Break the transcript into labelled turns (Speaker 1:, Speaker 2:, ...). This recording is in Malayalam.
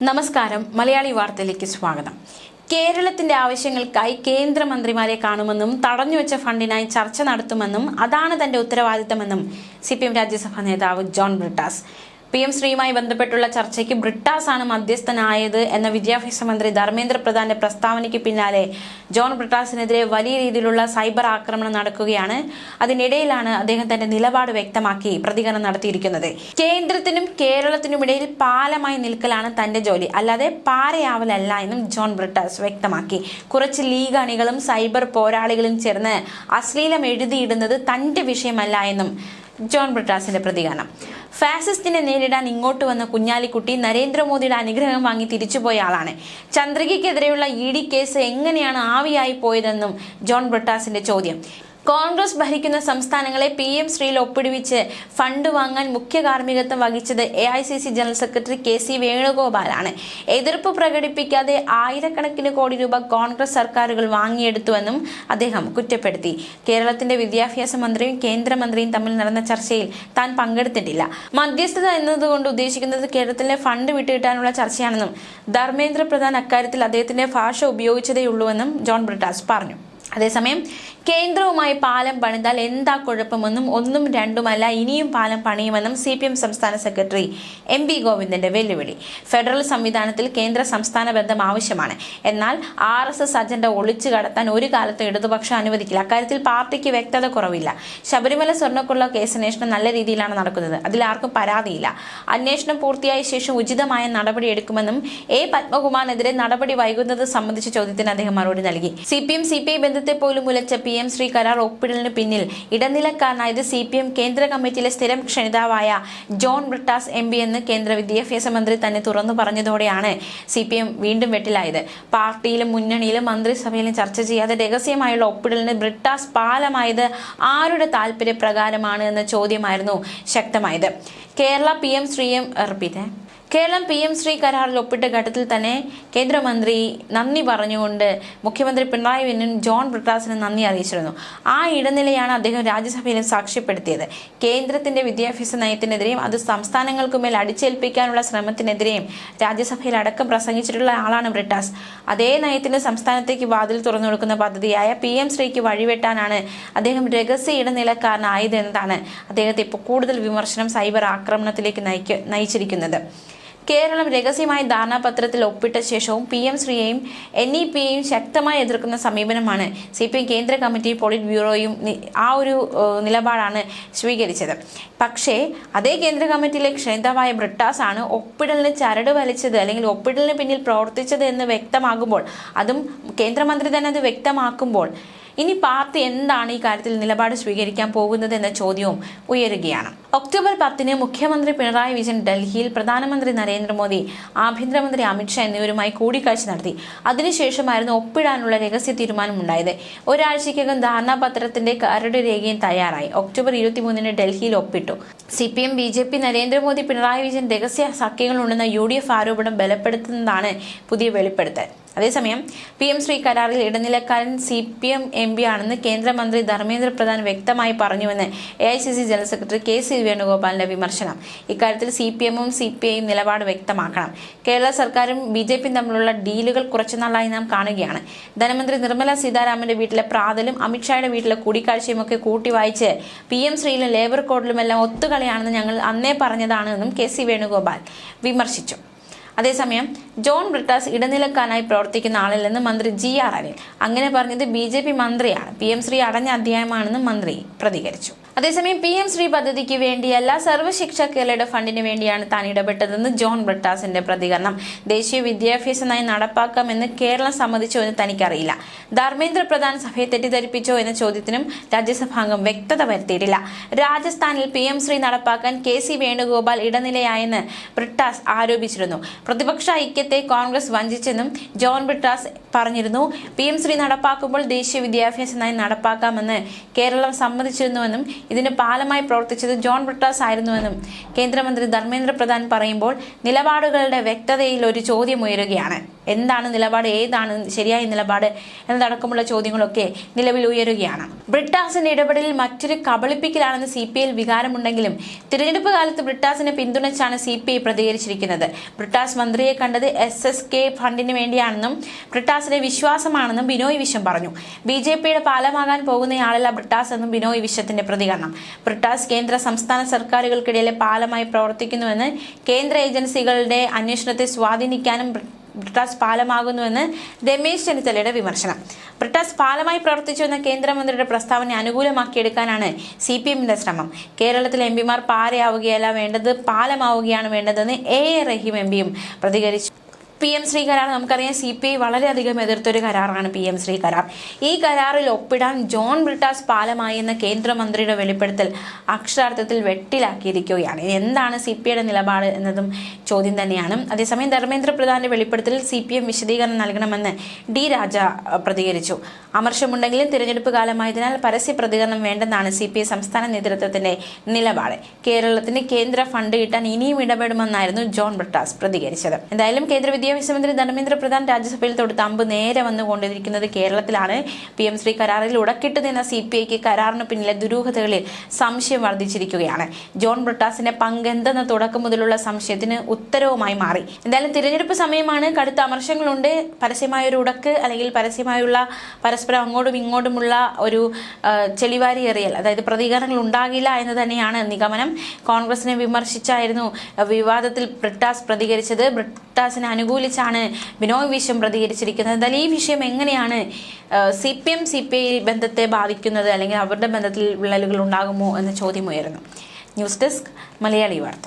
Speaker 1: നമസ്കാരം. മലയാളി വാർത്തയിലേക്ക് സ്വാഗതം. കേരളത്തിന്റെ ആവശ്യങ്ങൾക്കായി കേന്ദ്രമന്ത്രിമാരെ കാണുമെന്നും തടഞ്ഞുവെച്ച ഫണ്ടിനായി ചർച്ച നടത്തുമെന്നും അതാണ് തന്റെ ഉത്തരവാദിത്തമെന്നും സി പി എം രാജ്യസഭാ നേതാവ് ജോൺ ബ്രിട്ടാസ്. പി എം ശ്രീയുമായി ബന്ധപ്പെട്ടുള്ള ചർച്ചയ്ക്ക് ബ്രിട്ടാസ് ആണ് മധ്യസ്ഥനായത് എന്ന വിദ്യാഭ്യാസ മന്ത്രി ധർമ്മേന്ദ്ര പ്രധാന്റെ പ്രസ്താവനയ്ക്ക് പിന്നാലെ ജോൺ ബ്രിട്ടാസിനെതിരെ വലിയ രീതിയിലുള്ള സൈബർ ആക്രമണം നടക്കുകയാണ്. അതിനിടയിലാണ് അദ്ദേഹം തന്റെ നിലപാട് വ്യക്തമാക്കി പ്രതികരണം നടത്തിയിരിക്കുന്നത്. കേന്ദ്രത്തിനും കേരളത്തിനും ഇടയിൽ പാലമായി നിൽക്കലാണ് തന്റെ ജോലി. അല്ലാതെ പാരയാവലല്ല എന്നും ജോൺ ബ്രിട്ടാസ് വ്യക്തമാക്കി. കുറച്ച് ലീഗ് അണികളും സൈബർ പോരാളികളും ചേർന്ന് അശ്ലീലം എഴുതിയിടുന്നത് തന്റെ വിഷയമല്ല എന്നും ജോൺ ബ്രിട്ടാസിന്റെ പ്രതികരണം. ഫാസിസ്റ്റിനെ നേരിടാൻ ഇങ്ങോട്ട് വന്ന കുഞ്ഞാലിക്കുട്ടി നരേന്ദ്രമോദിയുടെ അനുഗ്രഹം വാങ്ങി തിരിച്ചുപോയ ആളാണ്. ചന്ദ്രികയ്ക്കെതിരെയുള്ള ഇ ഡി കേസ് എങ്ങനെയാണ് ആവിയായി പോയതെന്നും ജോൺ ബ്രിട്ടാസിന്റെ ചോദ്യം. കോൺഗ്രസ് ഭരിക്കുന്ന സംസ്ഥാനങ്ങളെ പി എം ശ്രീയിൽ ഒപ്പിടുവിച്ച് ഫണ്ട് വാങ്ങാൻ മുഖ്യ കാർമ്മികത്വം വഹിച്ചത് A I C C general secretary K C വേണുഗോപാലാണ്. എതിർപ്പ് പ്രകടിപ്പിക്കാതെ ആയിരക്കണക്കിന് കോടി രൂപ കോൺഗ്രസ് സർക്കാരുകൾ വാങ്ങിയെടുത്തുവെന്നും അദ്ദേഹം കുറ്റപ്പെടുത്തി. കേരളത്തിന്റെ വിദ്യാഭ്യാസ മന്ത്രിയും കേന്ദ്രമന്ത്രിയും തമ്മിൽ നടന്ന ചർച്ചയിൽ താൻ പങ്കെടുത്തിട്ടില്ല. മധ്യസ്ഥത എന്നതുകൊണ്ട് ഉദ്ദേശിക്കുന്നത് കേരളത്തിലെ ഫണ്ട് വിട്ടുകിട്ടാനുള്ള ചർച്ചയാണെന്നും ധർമ്മേന്ദ്ര പ്രധാൻ അക്കാര്യത്തിൽ അദ്ദേഹത്തിന്റെ ഭാഷ ഉപയോഗിച്ചതേയുള്ളൂവെന്നും ജോൺ ബ്രിട്ടാസ് പറഞ്ഞു. അതേസമയം കേന്ദ്രവുമായി പാലം പണിതാൽ എന്താ കുഴപ്പമെന്നും ഒന്നും രണ്ടുമല്ല ഇനിയും പാലം പണിയുമെന്നും സി പി എം സംസ്ഥാന സെക്രട്ടറി എം പി ഗോവിന്ദന്റെ വെല്ലുവിളി. ഫെഡറൽ സംവിധാനത്തിൽ കേന്ദ്ര സംസ്ഥാന ബന്ധം ആവശ്യമാണ്. എന്നാൽ ആർ എസ് എസ് അജണ്ട ഒളിച്ചു കടത്താൻ ഒരു കാലത്തും ഇടതുപക്ഷം അനുവദിക്കില്ല. അക്കാര്യത്തിൽ പാർട്ടിക്ക് വ്യക്തത കുറവില്ല. ശബരിമല സ്വർണക്കുള്ള കേസന്വേഷണം നല്ല രീതിയിലാണ് നടക്കുന്നത്. അതിൽ ആർക്കും പരാതിയില്ല. അന്വേഷണം പൂർത്തിയായ ശേഷം ഉചിതമായ നടപടി എടുക്കുമെന്നും എ പത്മകുമാറിനെതിരെ നടപടി വൈകുന്നത് സംബന്ധിച്ച ചോദ്യത്തിന് അദ്ദേഹം മറുപടി നൽകി. C P M C P I ബന്ധത്തെ പോലും ഉലച്ച പി എം ശ്രീ കരാർ ഒപ്പിടലിന് പിന്നിൽ ഇടനിലക്കാരനായത് സി പി എം കേന്ദ്ര കമ്മിറ്റിയിലെ സ്ഥിരം ക്ഷണിതാവായ ജോൺ ബ്രിട്ടാസ് എം പി എന്ന് കേന്ദ്ര വിദ്യാഭ്യാസ മന്ത്രി തന്നെ തുറന്നു പറഞ്ഞതോടെയാണ് സി പി എം വീണ്ടും വെട്ടിലായത്. പാർട്ടിയിലും മുന്നണിയിലും മന്ത്രിസഭയിലും ചർച്ച ചെയ്യാതെ രഹസ്യമായുള്ള ഒപ്പിടലിന് ബ്രിട്ടാസ് പാലമായത് ആരുടെ താല്പര്യപ്രകാരമാണ് എന്ന ചോദ്യമായിരുന്നു ശക്തമായത്. Kerala P M Shri M repeat. Keralam P M Shri കരാറിൽ ഒപ്പിട്ട ഘട്ടത്തിൽ തന്നെ കേന്ദ്രമന്ത്രി നന്ദി പറഞ്ഞുകൊണ്ട് മുഖ്യമന്ത്രി പിണറായി വിജയനും ജോൺ ബ്രിട്ടാസിനും നന്ദി അറിയിച്ചിരുന്നു. ആ ഇടനിലയാണ് അദ്ദേഹം രാജ്യസഭയിൽ സാക്ഷ്യപ്പെടുത്തിയത്. കേന്ദ്രത്തിന്റെ വിദ്യാഭ്യാസ നയത്തിനെതിരെയും അത് സംസ്ഥാനങ്ങൾക്കുമേൽ അടിച്ചേൽപ്പിക്കാനുള്ള ശ്രമത്തിനെതിരെയും രാജ്യസഭയിൽ അടക്കം പ്രസംഗിച്ചിട്ടുള്ള ആളാണ് ബ്രിട്ടാസ്. അതേ നയത്തിന് സംസ്ഥാനത്തേക്ക് വാതിൽ തുറന്നു കൊടുക്കുന്ന പദ്ധതിയായ പി എം ശ്രീക്ക് വഴിവെട്ടാനാണ് അദ്ദേഹം രഹസ്യ ഇടനിലക്കാരനായതെന്നതാണ് അദ്ദേഹത്തെ ഇപ്പോൾ കൂടുതൽ വിമർശനം സൈബർ ആക്രമണത്തിലേക്ക് നയിച്ചിരിക്കുന്നത്. കേരളം രഹസ്യമായി ധാരണാപത്രത്തിൽ ഒപ്പിട്ട ശേഷവും പി എം ശ്രീയെയും എൻ ഇ പിയെയും ശക്തമായി എതിർക്കുന്ന സമീപനമാണ് സി പി എം കേന്ദ്ര കമ്മിറ്റി പോളിറ്റ് ബ്യൂറോയും ആ ഒരു നിലപാടാണ് സ്വീകരിച്ചത്. പക്ഷേ അതേ കേന്ദ്ര കമ്മിറ്റിയിലെ ക്ഷണിതാവായ ബ്രിട്ടാസ് ആണ് ഒപ്പിടലിന് ചരട് വലിച്ചത് അല്ലെങ്കിൽ ഒപ്പിടലിന് പിന്നിൽ പ്രവർത്തിച്ചത് എന്ന് വ്യക്തമാകുമ്പോൾ അതും കേന്ദ്രമന്ത്രി തന്നെ അത് വ്യക്തമാക്കുമ്പോൾ ഇനി പാർട്ടി എന്താണ് ഈ കാര്യത്തിൽ നിലപാട് സ്വീകരിക്കാൻ പോകുന്നത് എന്ന ചോദ്യവും ഉയരുകയാണ്. ഒക്ടോബർ പത്തിന് മുഖ്യമന്ത്രി പിണറായി വിജയൻ ഡൽഹിയിൽ പ്രധാനമന്ത്രി നരേന്ദ്രമോദി ആഭ്യന്തരമന്ത്രി അമിത്ഷാ എന്നിവരുമായി കൂടിക്കാഴ്ച നടത്തി. അതിനുശേഷമായിരുന്നു ഒപ്പിടാനുള്ള രഹസ്യ തീരുമാനമുണ്ടായത്. ഒരാഴ്ചയ്ക്കകം ധാരണാപത്രത്തിന്റെ കരട് രേഖയും തയ്യാറായി. ഒക്ടോബർ ഇരുപത്തിമൂന്നിന് ഡൽഹിയിൽ ഒപ്പിട്ടു. C P M B J P Narendra Modi Pinarayi Vijayan രഹസ്യ സഖ്യങ്ങളുണ്ടെന്ന യു ഡി എഫ് ആരോപണം ബലപ്പെടുത്തുന്നതാണ് പുതിയ വെളിപ്പെടുത്തൽ. അതേസമയം പി എം ശ്രീ കരാറിൽ ഇടനിലക്കാരൻ C P M M P ആണെന്ന് കേന്ദ്രമന്ത്രി ധർമ്മേന്ദ്ര പ്രധാൻ വ്യക്തമായി പറഞ്ഞുവെന്ന് A I C C general secretary K C വേണുഗോപാലിന്റെ വിമർശനം. ഇക്കാര്യത്തിൽ സി പി എമ്മും സി പി ഐയും നിലപാട് വ്യക്തമാക്കണം. കേരള സർക്കാരും ബി ജെ പിയും തമ്മിലുള്ള ഡീലുകൾ കുറച്ചുനാളായി നാം കാണുകയാണ്. ധനമന്ത്രി നിർമ്മല സീതാരാമന്റെ വീട്ടിലെ പ്രാതലും അമിത്ഷായുടെ വീട്ടിലെ കൂടിക്കാഴ്ചയും ഒക്കെ കൂട്ടി വായിച്ച് പി എം ശ്രീയിലും ലേബർ കോഡിലുമെല്ലാം ഒത്തുകളിയാണെന്ന് ഞങ്ങൾ അന്നേ പറഞ്ഞതാണ് എന്നും കെ സി വേണുഗോപാൽ വിമർശിച്ചു. അതേസമയം ജോൺ ബ്രിട്ടാസ് ഇടനിലക്കാനായി പ്രവർത്തിക്കുന്ന ആളില്ലെന്ന് മന്ത്രി ജി ആർ അനിൽ. അങ്ങനെ പറഞ്ഞത് ബി മന്ത്രിയാണ്. പി എം ശ്രീ അടഞ്ഞ അധ്യായമാണെന്ന് മന്ത്രി പ്രതികരിച്ചു. അതേസമയം പി എം ശ്രീ പദ്ധതിക്ക് വേണ്ടിയല്ല സർവശിക്ഷ കേരളയുടെ ഫണ്ടിന് വേണ്ടിയാണ് താൻ ഇടപെട്ടതെന്ന് ജോൺ ബ്രട്ടാസിന്റെ പ്രതികരണം. ദേശീയ വിദ്യാഭ്യാസ നയം നടപ്പാക്കാമെന്ന് കേരളം സമ്മതിച്ചോ എന്ന് തനിക്കറിയില്ല. ധർമ്മേന്ദ്ര പ്രധാൻ സഭയെ തെറ്റിദ്ധരിപ്പിച്ചോ എന്ന ചോദ്യത്തിനും രാജ്യസഭാംഗം വ്യക്തത വരുത്തിയിട്ടില്ല. രാജസ്ഥാനിൽ പി എം ശ്രീ നടപ്പാക്കാൻ കെ സി വേണുഗോപാൽ ഇടനിലയായെന്ന് ബ്രിട്ടാസ് ആരോപിച്ചിരുന്നു. പ്രതിപക്ഷ ഐക്യത്തെ കോൺഗ്രസ് വഞ്ചിച്ചെന്നും ജോൺ ബ്രിട്ടാസ് പറഞ്ഞിരുന്നു. പി എം ശ്രീ നടപ്പാക്കുമ്പോൾ ദേശീയ വിദ്യാഭ്യാസ നയം നടപ്പാക്കാമെന്ന് കേരളം സമ്മതിച്ചിരുന്നുവെന്നും ഇതിന് പാലമായി പ്രവർത്തിച്ചത് ജോൺ ബ്രിട്ടാസ് ആയിരുന്നുവെന്നും കേന്ദ്രമന്ത്രി ധർമ്മേന്ദ്ര പ്രധാൻ പറയുമ്പോൾ നിലപാടുകളുടെ വ്യക്തതയിൽ ഒരു ചോദ്യം ഉയരുകയാണ്. എന്താണ് നിലപാട് ഏതാണ് ശരിയായ നിലപാട് എന്നതടക്കമുള്ള ചോദ്യങ്ങളൊക്കെ നിലവിൽ ഉയരുകയാണ്. ബ്രിട്ടാസിന്റെ ഇടപെടലിൽ മറ്റൊരു കബളിപ്പിക്കലാണെന്ന് സി പി ഐയിൽ വികാരമുണ്ടെങ്കിലും തിരഞ്ഞെടുപ്പ് കാലത്ത് ബ്രിട്ടാസിനെ പിന്തുണച്ചാണ് സി പി ഐ പ്രതികരിച്ചിരിക്കുന്നത്. ബ്രിട്ടാസ് മന്ത്രിയെ കണ്ടത് എസ് എസ് കെ ഫണ്ടിന് വേണ്ടിയാണെന്നും ബ്രിട്ടാസിന്റെ വിശ്വാസമാണെന്നും ബിനോയ് വിശ്വം പറഞ്ഞു. ബി ജെ പിയുടെ പാലമാകാൻ പോകുന്നയാളല്ല ബ്രിട്ടാസ് എന്നും ബിനോയ് വിശ്വത്തിന്റെ പ്രതികരണം. ബ്രിട്ടാസ് കേന്ദ്ര സംസ്ഥാന സർക്കാരുകൾക്കിടയിലെ പാലമായി പ്രവർത്തിക്കുന്നുവെന്ന് കേന്ദ്ര ഏജൻസികളുടെ അന്വേഷണത്തെ സ്വാധീനിക്കാനും ബ്രിട്ടാസ് പാലമാകുന്നുവെന്ന് രമേശ് ചെന്നിത്തലയുടെ വിമർശനം. ബ്രിട്ടാസ് പാലമായി പ്രവർത്തിച്ചുവെന്ന കേന്ദ്രമന്ത്രിയുടെ പ്രസ്താവന അനുകൂലമാക്കിയെടുക്കാനാണ് സി പി എമ്മിന്റെ ശ്രമം. കേരളത്തിലെ എം പിമാർ പാരയാവുകയല്ല വേണ്ടത് പാലമാവുകയാണ് വേണ്ടതെന്ന് എ എ റഹീം എം പിയും പ്രതികരിച്ചു. പി എം ശ്രീ കരാർ നമുക്കറിയാം സി പി ഐ വളരെയധികം എതിർത്തൊരു കരാറാണ് പി എം ശ്രീ കരാർ ഈ കരാറിൽ ഒപ്പിടാൻ ജോൺ ബ്രിട്ടാസ് പാലമായി എന്ന കേന്ദ്രമന്ത്രിയുടെ വെളിപ്പെടുത്തൽ അക്ഷരാർത്ഥത്തിൽ വെട്ടിലാക്കിയിരിക്കുകയാണ്. എന്താണ് സി പി ഐയുടെ നിലപാട് എന്നതും ചോദ്യം തന്നെയാണ്. അതേസമയം ധർമ്മേന്ദ്ര പ്രധാന്റെ വെളിപ്പെടുത്തലിൽ സി പി എം വിശദീകരണം നൽകണമെന്ന് ഡി രാജ പ്രതികരിച്ചു. അമർഷമുണ്ടെങ്കിലും തിരഞ്ഞെടുപ്പ് കാലമായതിനാൽ പരസ്യ പ്രതികരണം വേണ്ടെന്നാണ് സി പി ഐ സംസ്ഥാന നേതൃത്വത്തിന്റെ നിലപാട്. കേരളത്തിന് കേന്ദ്ര ഫണ്ട് കിട്ടാൻ ഇനിയും ഇടപെടുമെന്നായിരുന്നു ജോൺ ബ്രിട്ടാസ് പ്രതികരിച്ചത്. എന്തായാലും കേന്ദ്ര വിദ്യാഭ്യാസ മന്ത്രി ധർമ്മേന്ദ്ര പ്രധാൻ രാജ്യസഭയിൽ തൊടുത്ത അമ്പ് നേരെ വന്നുകൊണ്ടിരിക്കുന്നത് കേരളത്തിലാണ്. പി എം ശ്രീ കരാറിൽ ഉടക്കിട്ട് നിന്ന സി പി ഐക്ക് കരാറിന് പിന്നിലെ ദുരൂഹതകളിൽ സംശയം വർദ്ധിച്ചിരിക്കുകയാണ്. ജോൺ ബ്രിട്ടാസിന്റെ പങ്കെന്തെന്ന തുടക്കം മുതലുള്ള സംശയത്തിന് ഉത്തരവുമായി മാറി. എന്തായാലും തിരഞ്ഞെടുപ്പ് സമയമാണ്. കടുത്ത അമർശങ്ങളുണ്ട്. പരസ്യമായ ഒരു ഉടക്ക് അല്ലെങ്കിൽ പരസ്യമായുള്ള പരസ്പരം അങ്ങോട്ടും ഇങ്ങോട്ടുമുള്ള ഒരു ചെളിവാരി എറിയൽ അതായത് പ്രതികരണങ്ങൾ ഉണ്ടാകില്ല എന്ന് തന്നെയാണ് നിഗമനം. കോൺഗ്രസിനെ വിമർശിച്ചായിരുന്നു വിവാദത്തിൽ ബ്രിട്ടാസ് പ്രതികരിച്ചത്. ബ്രിട്ടാസിനെ അനുകൂലിച്ചാണ് ബിനോയ് വിശ്വം പ്രതികരിച്ചിരിക്കുന്നത്. എന്തായാലും ഈ വിഷയം എങ്ങനെയാണ് C P M C P I ബന്ധത്തെ ബാധിക്കുന്നത് അല്ലെങ്കിൽ അവരുടെ ബന്ധത്തിൽ വിള്ളലുകൾ ഉണ്ടാകുമോ എന്ന ചോദ്യമുയരുന്നു ന്യൂസ് ഡെസ്ക് മലയാളി വാർത്ത.